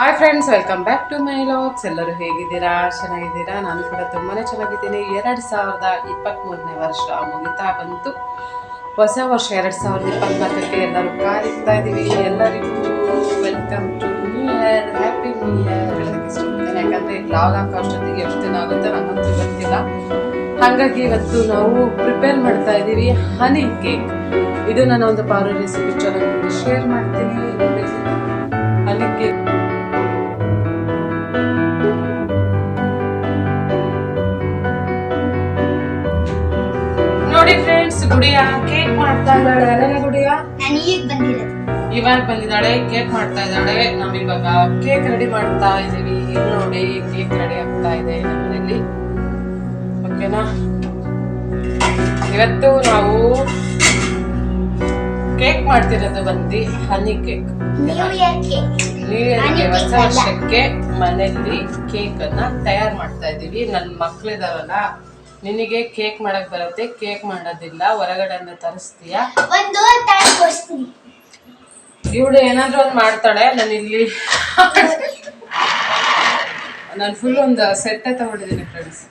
Hi friends welcome back to my logs ಎಲ್ಲರೂ ಹೇಗಿದ್ದೀರಾ? ಚೆನ್ನಾಗಿದ್ದೀರಾ? ನಾನು ಕೂಡ ತುಂಬಾ ಚೆನ್ನಾಗಿದ್ದೀನಿ. ಎರಡು ಸಾವಿರದ ಇಪ್ಪತ್ತ್ಮೂರನೇ ವರ್ಷ ಮುಗಿತಾ ಬಂತು. ಹೊಸ ವರ್ಷ ಎರಡು ಸಾವಿರದ ಇಪ್ಪತ್ತ್ನಾಲ್ಕಕ್ಕೆ ಎಲ್ಲರೂ ಕಾಲಿಡ್ತಾ ಇದ್ದೀವಿ. ಎಲ್ಲರಿಗೂ welcome to new year happy new year ಹೇಳೋದಕ್ಕೆ ಇಷ್ಟಪಡ್ತೀನಿ ಯಾಕಂದರೆ ಲಾಗ್ ಹಾಕೋ ಅಷ್ಟೊತ್ತಿಗೆ ಎಷ್ಟು ದಿನ ಆಗುತ್ತೆ ನನಗಂತೂ ಗೊತ್ತಿಲ್ಲ. ಹಾಗಾಗಿ ಇವತ್ತು ನಾವು ಪ್ರಿಪೇರ್ ಮಾಡ್ತಾ ಇದ್ದೀವಿ ಹನಿ ಕೇಕ್ ಇದು ನನ್ನ ಒಂದು ಪಾರು ರೆಸಿಪಿ ಚೆನ್ನಾಗಿ ಶೇರ್ ಮಾಡ್ತೀನಿ. ಹನಿ ಕೇಕ್ ಗುಡಿಯ ಕೇಕ್ ಮಾಡ್ತಾ ಇದ್ದಾಳೆ. ಅಲ್ಲೇನೆ ಗುಡಿಯ ನಾನು ಈಗ ಬಂದಿರೋದು. ಇವಾಗ ಬಂದಿದ್ದಾಳೆ ಕೇಕ್ ಮಾಡ್ತಾ ಇದ್ದಾಳೆ. ನಾವಿವಾಗ ಕೇಕ್ ರೆಡಿ ಮಾಡ್ತಾ ಇದೀವಿ ನೋಡಿ ಕೇಕ್ ರೆಡಿ ಆಗ್ತಾ ಇದೆ ನಮ್ಮನೇಲಿ ಓಕೆನಾ? ಇವತ್ತು ನಾವು ಕೇಕ್ ಮಾಡ್ತಿರೋದು ಬಂದು ಹನಿ ಕೇಕ್. ಇಯರ್ಗೆ ಹೊಸ ವರ್ಷಕ್ಕೆ ಮನೆಯಲ್ಲಿ ಕೇಕ್ ಅನ್ನ ತಯಾರು ಮಾಡ್ತಾ ಇದೀವಿ ನನ್ನ ಮಕ್ಳಿದಾವಲ್ಲ ನಿನಗೆ ಕೇಕ್ ಮಾಡಕ್ ಬರುತ್ತೆ ಕೇಕ್ ಮಾಡೋದಿಲ್ಲ ಹೊರಗಡೆಯಿಂದ ತರಿಸ್ತೀಯ? ಒಂದು ಇವಳು ಏನಾದ್ರೂ ಒಂದು ಮಾಡ್ತಾಳೆ ನಾನು ಇಲ್ಲಿ ನಾನು ಫುಲ್ ಒಂದು ಸೆಟ್ ತಗೊಂಡಿದ್ದೀನಿ ಫ್ರೆಂಡ್ಸ್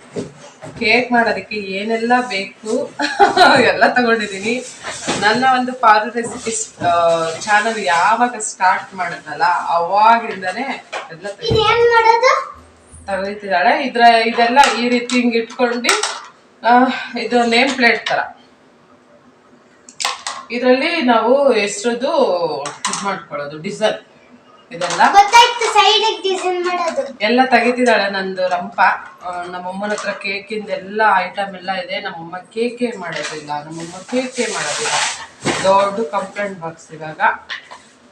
ಕೇಕ್ ಮಾಡೋದಕ್ಕೆ ಏನೆಲ್ಲ ಬೇಕು ಎಲ್ಲ ತಗೊಂಡಿದ್ದೀನಿ. ನನ್ನ ಒಂದು ಪಾರು ರೆಸಿಪಿ ಚಾನಲ್ ಯಾವಾಗ ಸ್ಟಾರ್ಟ್ ಮಾಡಿದ್ನಲ್ಲ ಅವಾಗಿಂದನೇ ಎಲ್ಲ ತೆಗ್ದು- ಇದರ ಇದೆಲ್ಲ ಈ ರೀತಿ ಹಿಂಗೆ ಇಟ್ಕೊಂಡು ಇದು ನೇಮ್ ಪ್ಲೇಟ್ ತರ. ಇದರಲ್ಲಿ ನಾವು ಹೆಸ್ರದ್ದು ಇದು ಮಾಡ್ಕೊಳ್ಳೋದು ಡಿಸೈನ್. ಇದೆಲ್ಲ ಎಲ್ಲ ತೆಗಿತಿದ್ದಾಳೆ ನಂದು ರಂಪ. ನಮ್ಮಮ್ಮನ ಹತ್ರ ಕೇಕಿಂದ ಎಲ್ಲ ಐಟಮ್ ಎಲ್ಲ ಇದೆ. ನಮ್ಮಮ್ಮ ಕೇಕೆ ಮಾಡೋದಿಲ್ಲ. ನಮ್ಮಮ್ಮ ಕೇಕೆ ಮಾಡೋದಿಲ್ಲ. ದೊಡ್ಡ ಕಂಪ್ಲೇಂಟ್ ಬಾಕ್ಸ್ ಇವಾಗ.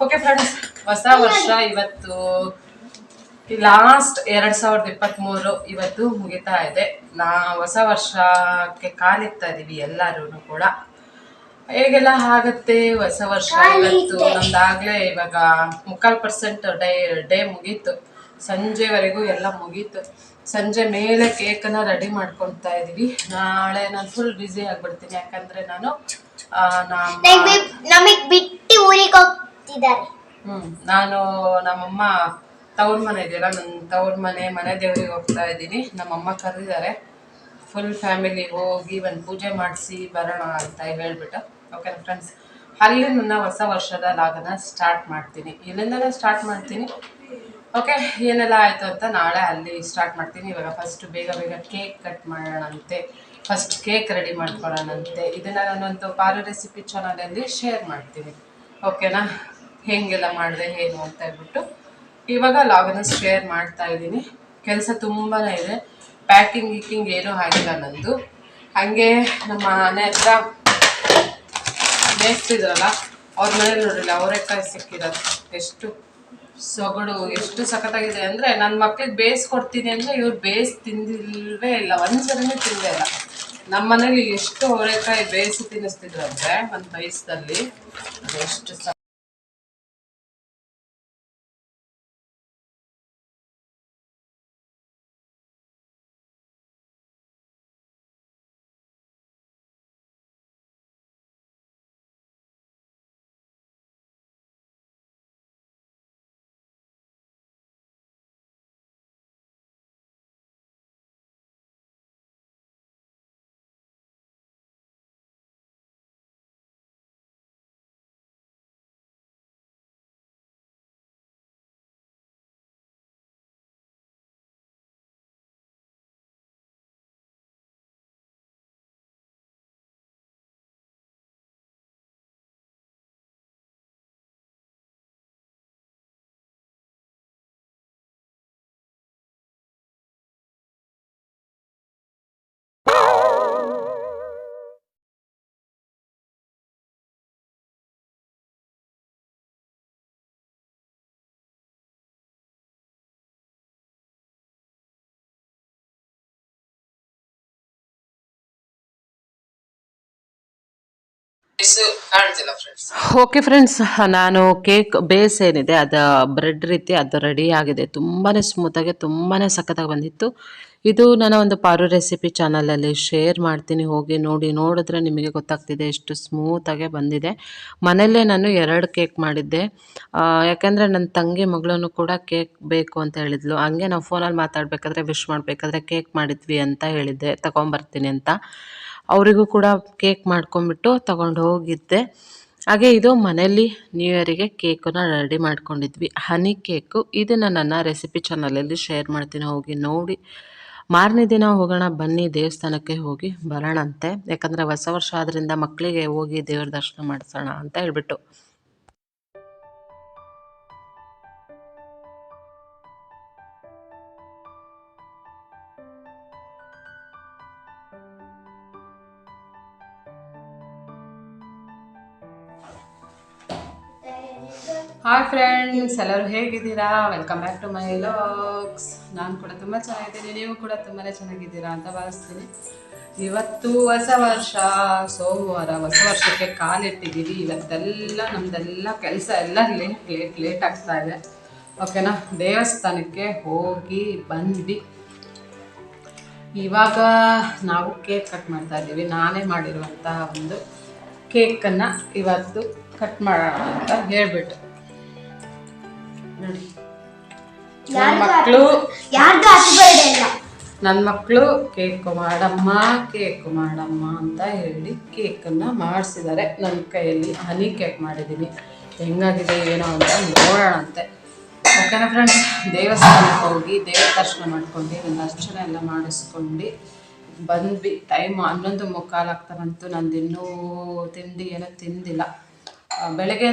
ಓಕೆ ಫ್ರೆಂಡ್ಸ್ ಹೊಸ ವರ್ಷ ಇವತ್ತು ಲಾಸ್ಟ್ ಎರಡ್ ಸಾವಿರದ ಇಪ್ಪತ್ತ್ ಮೂರು ಇವತ್ತು ಮುಗಿತಾ ಇದೆ. ನಾ ಹೊಸ ವರ್ಷಕ್ಕೆ ಕಾಲಿಡ್ತಾ ಇದೀವಿ ಎಲ್ಲರೂ ಕೂಡ. ಹೇಗೆಲ್ಲ ಆಗತ್ತೆ ಹೊಸ ವರ್ಷ ಇವತ್ತು? ನಮ್ದಾಗ್ಲೇ ಇವಾಗ ಮುಕ್ಕಾಲ್ ಪರ್ಸೆಂಟ್ ಡೇ ಡೇ ಮುಗೀತು. ಸಂಜೆವರೆಗೂ ಎಲ್ಲ ಮುಗೀತು. ಸಂಜೆ ಮೇಲೆ ಕೇಕನ್ನು ರೆಡಿ ಮಾಡ್ಕೊಳ್ತಾ ಇದೀವಿ. ನಾಳೆ ನಾನು ಫುಲ್ ಬ್ಯುಸಿ ಆಗ್ಬಿಡ್ತೀನಿ. ಯಾಕಂದ್ರೆ ನಾನು ನಮಗ್ ಬಿಟ್ಟು ಊರಿಗೆ ಹೋಗ್ತಿದ್ದಾರೆ. ಹ್ಮ್ ನಾನು ನಮ್ಮಮ್ಮ ತವ್ರ ಮನೆ ಇದೆಯಲ್ಲ ನನ್ನ ತವ್ರ ಮನೆ ಮನೆ ದೇವ್ರಿಗೆ ಹೋಗ್ತಾ ಇದ್ದೀನಿ. ನಮ್ಮಮ್ಮ ಕರೆದಿದ್ದಾರೆ. ಫುಲ್ ಫ್ಯಾಮಿಲಿ ಹೋಗಿ ಒಂದು ಪೂಜೆ ಮಾಡಿಸಿ ಬರೋಣ ಅಂತ ಹೇಳ್ಬಿಟ್ಟು. ಓಕೆ ಫ್ರೆಂಡ್ಸ್ ಅಲ್ಲಿ ನನ್ನ ಹೊಸ ವರ್ಷದ ಲಾಗನ ಸ್ಟಾರ್ಟ್ ಮಾಡ್ತೀನಿ. ಇಲ್ಲಿಂದಲೇ ಸ್ಟಾರ್ಟ್ ಮಾಡ್ತೀನಿ. ಓಕೆ ಏನೆಲ್ಲ ಆಯಿತು ಅಂತ ನಾಳೆ ಅಲ್ಲಿ ಸ್ಟಾರ್ಟ್ ಮಾಡ್ತೀನಿ. ಇವಾಗ ಫಸ್ಟ್ ಬೇಗ ಬೇಗ ಕೇಕ್ ಕಟ್ ಮಾಡೋಣಂತೆ. ಫಸ್ಟ್ ಕೇಕ್ ರೆಡಿ ಮಾಡ್ಕೊಳ್ಳೋಣಂತೆ. ಇದನ್ನು ನಾನೊಂದು ಪಾರು ರೆಸಿಪಿ ಚಾನಲಲ್ಲಿ ಶೇರ್ ಮಾಡ್ತೀನಿ. ಓಕೆನಾ ಹೇಗೆಲ್ಲ ಮಾಡಿದೆ, ಏನು ಅಂತ ಹೇಳ್ಬಿಟ್ಟು. ಇವಾಗ ಲಾಗನ್ನು ಶೇರ್ ಮಾಡ್ತಾ ಇದ್ದೀನಿ. ಕೆಲಸ ತುಂಬಾ ಇದೆ. ಪ್ಯಾಕಿಂಗ್ ಗೀಕಿಂಗ್ ಏನೂ ಆಗಿಲ್ಲ ನಂದು. ಹಾಗೆ ನಮ್ಮ ಮನೆ ಹತ್ರ ಮೇಸ್ತಿದ್ರಲ್ಲ ಅವ್ರ ಮನೇಲಿ ನೋಡಿಲ್ಲ ಅವರೆಕಾಯಿ ಸಿಕ್ಕಿರೋದು. ಎಷ್ಟು ಸೊಗಡು, ಎಷ್ಟು ಸಖತ್ತಾಗಿದೆ ಅಂದರೆ ನನ್ನ ಮಕ್ಳಿಗೆ ಬೇಯಿಸ್ಕೊಡ್ತೀನಿ ಅಂದರೆ ಇವ್ರು ಬೇಯಿಸಿ ತಿಂದಿಲ್ವೇ ಇಲ್ಲ ಒಂದ್ಸರಿನೂ ತಿಂದೇ ಇಲ್ಲ. ನಮ್ಮ ಮನೇಲಿ ಎಷ್ಟು ಅವರೆಕಾಯಿ ಬೇಯಿಸಿ ತಿನ್ನಿಸ್ತಿದ್ರು ಅಂದರೆ, ಒಂದು ಬೇಯಿಸ್ದಲ್ಲಿ ಅದು ಎಷ್ಟು ಓಕೆ ಫ್ರೆಂಡ್ಸ್ ನಾನು ಕೇಕ್ ಬೇಸ್ ಏನಿದೆ, ಅದು ಬ್ರೆಡ್ ರೀತಿ, ಅದು ರೆಡಿ ಆಗಿದೆ. ತುಂಬಾ ಸ್ಮೂತಾಗಿ ತುಂಬಾ ಸಖತ್ತಾಗಿ ಬಂದಿತ್ತು. ಇದು ನಾನು ಒಂದು ಪಾರು ರೆಸಿಪಿ ಚಾನಲಲ್ಲಿ ಶೇರ್ ಮಾಡ್ತೀನಿ. ಹೋಗಿ ನೋಡಿ, ನೋಡಿದ್ರೆ ನಿಮಗೆ ಗೊತ್ತಾಗ್ತಿದೆ ಎಷ್ಟು ಸ್ಮೂತಾಗೆ ಬಂದಿದೆ. ಮನೆಯಲ್ಲೇ ನಾನು ಎರಡು ಕೇಕ್ ಮಾಡಿದ್ದೆ. ಯಾಕೆಂದರೆ ನನ್ನ ತಂಗಿ ಮಗಳನ್ನು ಕೂಡ ಕೇಕ್ ಬೇಕು ಅಂತ ಹೇಳಿದ್ಲು. ಹಂಗೆ ನಾವು ಫೋನಲ್ಲಿ ಮಾತಾಡಬೇಕಾದ್ರೆ ವಿಶ್ ಮಾಡಬೇಕಾದ್ರೆ ಕೇಕ್ ಮಾಡಿದ್ವಿ ಅಂತ ಹೇಳಿದ್ದೆ, ತಗೊಂಬರ್ತೀನಿ ಅಂತ. ಅವರಿಗೂ ಕೂಡ ಕೇಕ್ ಮಾಡ್ಕೊಂಬಿಟ್ಟು ತಗೊಂಡು ಹೋಗಿದ್ದೆ. ಹಾಗೆ ಇದು ಮನೆಯಲ್ಲಿ ನ್ಯೂ ಇಯರಿಗೆ ಕೇಕನ್ನು ರೆಡಿ ಮಾಡ್ಕೊಂಡಿದ್ವಿ. Honey cake. ಇದನ್ನು ನನ್ನ ರೆಸಿಪಿ ಚಾನಲಲ್ಲಿ ಶೇರ್ ಮಾಡ್ತೀನಿ. ಹೋಗಿ ನೋಡಿ. ಮಾರನೇ ದಿನ ಹೋಗೋಣ. ಬನ್ನಿ ದೇವಸ್ಥಾನಕ್ಕೆ ಹೋಗಿ ಬರೋಣಂತೆ. ಯಾಕಂದರೆ ಹೊಸ ವರ್ಷ ಆದ್ದರಿಂದ ಮಕ್ಕಳಿಗೆ ಹೋಗಿ ದೇವ್ರ ದರ್ಶನ ಮಾಡಿಸೋಣ ಅಂತ ಹೇಳ್ಬಿಟ್ಟು. ಹಾಯ್ ಫ್ರೆಂಡ್ಸ್ ಎಲ್ಲರೂ ಹೇಗಿದ್ದೀರಾ? Welcome back to my logs ನಾನು ಕೂಡ ತುಂಬ ಚೆನ್ನಾಗಿದ್ದೀನಿ, ನೀವು ಕೂಡ ತುಂಬಾ ಚೆನ್ನಾಗಿದ್ದೀರಾ ಅಂತ ಭಾವಿಸ್ತೀನಿ. ಇವತ್ತು ಹೊಸ ವರ್ಷ, ಸೋಮವಾರ ಹೊಸ ವರ್ಷಕ್ಕೆ ಕಾಲಿಟ್ಟಿದ್ದೀವಿ ಇವತ್ತೆಲ್ಲ ನಮ್ದೆಲ್ಲ ಕೆಲಸ ಎಲ್ಲ ಲೇಟ್ ಲೇಟ್ ಲೇಟ್ ಆಗ್ತಾ ಇದೆ. ಓಕೆನಾ ದೇವಸ್ಥಾನಕ್ಕೆ ಹೋಗಿ ಬಂದ್ವಿ. ಇವಾಗ ನಾವು ಕೇಕ್ ಕಟ್ ಮಾಡ್ತಾ ಇದ್ದೀವಿ. ನಾನೇ ಮಾಡಿರುವಂತಹ ಒಂದು ಕೇಕನ್ನು ಇವತ್ತು ಕಟ್ ಮಾಡೋಣ ಅಂತ ಹೇಳ್ಬಿಟ್ಟು. ನೋಡಿ ನನ್ನ ಮಕ್ಕಳು ಇಲ್ಲ. ನನ್ನ ಮಕ್ಕಳು ಕೇಕ್ ಮಾಡಮ್ಮ ಕೇಕ್ ಮಾಡಮ್ಮ ಅಂತ ಹೇಳಿ ಕೇಕನ್ನು ಮಾಡಿಸಿದ್ದಾರೆ. ನನ್ನ ಕೈಯಲ್ಲಿ ಹನಿ ಕೇಕ್ ಮಾಡಿದ್ದೀನಿ. ಹೆಂಗಾಗಿದೆ ಏನೋ ಅಂತ ನೋಡೋಣಂತೆ. ಓಕೆನಾ ಫ್ರೆಂಡ್ಸ್ ದೇವಸ್ಥಾನಕ್ಕೆ ಹೋಗಿ ದೇವ್ರ ದರ್ಶನ ಮಾಡ್ಕೊಂಡು ನನ್ನ ಅರ್ಚನೆ ಎಲ್ಲ ಮಾಡಿಸ್ಕೊಂಡು ಬಂದ್ವಿ. ಟೈಮ್ ಹನ್ನೊಂದು ಮುಕ್ಕಾಲು ಆಗ್ತಾ ಬಂತು. ನಂದು ಇನ್ನೂ ತಿಂಡಿ ಏನೋ ತಿಂದಿಲ್ಲ. ಬೆಳಗ್ಗೆ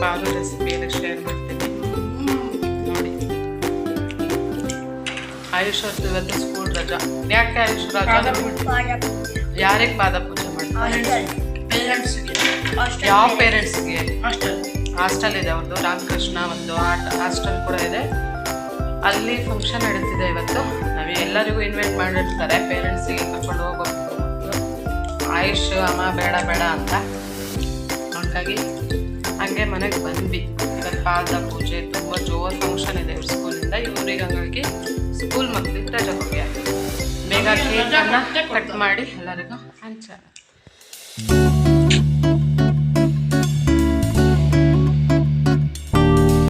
ಪಾಲು ರೆಸಿಪಿಯಲ್ಲಿ ಶೇರ್ ಮಾಡ್ತೀನಿ ನೋಡಿ ಆಯುಷ್ ಅವ್ರದ್ದು ಇವತ್ತು ಸ್ಕೂಲ್ ರಜಾ. ಯಾಕೆ ಆಯುಷ್ ರಜಾ? ಯಾರಿಗೆ ಪಾದ ಪೂಜೆ ಮಾಡ್ತಾರೆ ಯಾವ ಪೇರೆಂಟ್ಸ್ಗೆ ಹಾಸ್ಟೆಲ್ ಇದೆ ಅವ್ರದ್ದು ರಾಮಕೃಷ್ಣ ಒಂದು ಆಟ ಹಾಸ್ಟೆಲ್ ಕೂಡ ಇದೆ. ಅಲ್ಲಿ ಫಂಕ್ಷನ್ ನಡೀತಿದೆ ಇವತ್ತು. ನಾವು ಎಲ್ಲರಿಗೂ ಇನ್ವೈಟ್ ಮಾಡಿರ್ತಾರೆ. ಪೇರೆಂಟ್ಸಿಗೆ ಕರ್ಕೊಂಡು ಹೋಗೋದು ಆಯುಷ್ ಅಮ್ಮ ಬೇಡ ಬೇಡ ಅಂತ. ಹಾಗಾಗಿ ಹಂಗೆ ಮನೆಗೆ ಬಂದ್ವಿ. ಇವತ್ತು ಪಾದ ಪೂಜೆ ತುಂಬ ಜೋರ್ ಫಂಕ್ಷನ್ ಇದೆ ಇವ್ರ ಸ್ಕೂಲಿಂದ ಇವ್ರಿಗೆ ಹಂಗಾಗಿ ಸ್ಕೂಲ್ ಮಕ್ಕಳಿಗೆ ರಜೆ ಕೊಡಿ ಬೇಗ ಕೇಕನ್ನು ಕಟ್ ಮಾಡಿ ಎಲ್ಲರಿಗೂ ಹಂಚೋಣ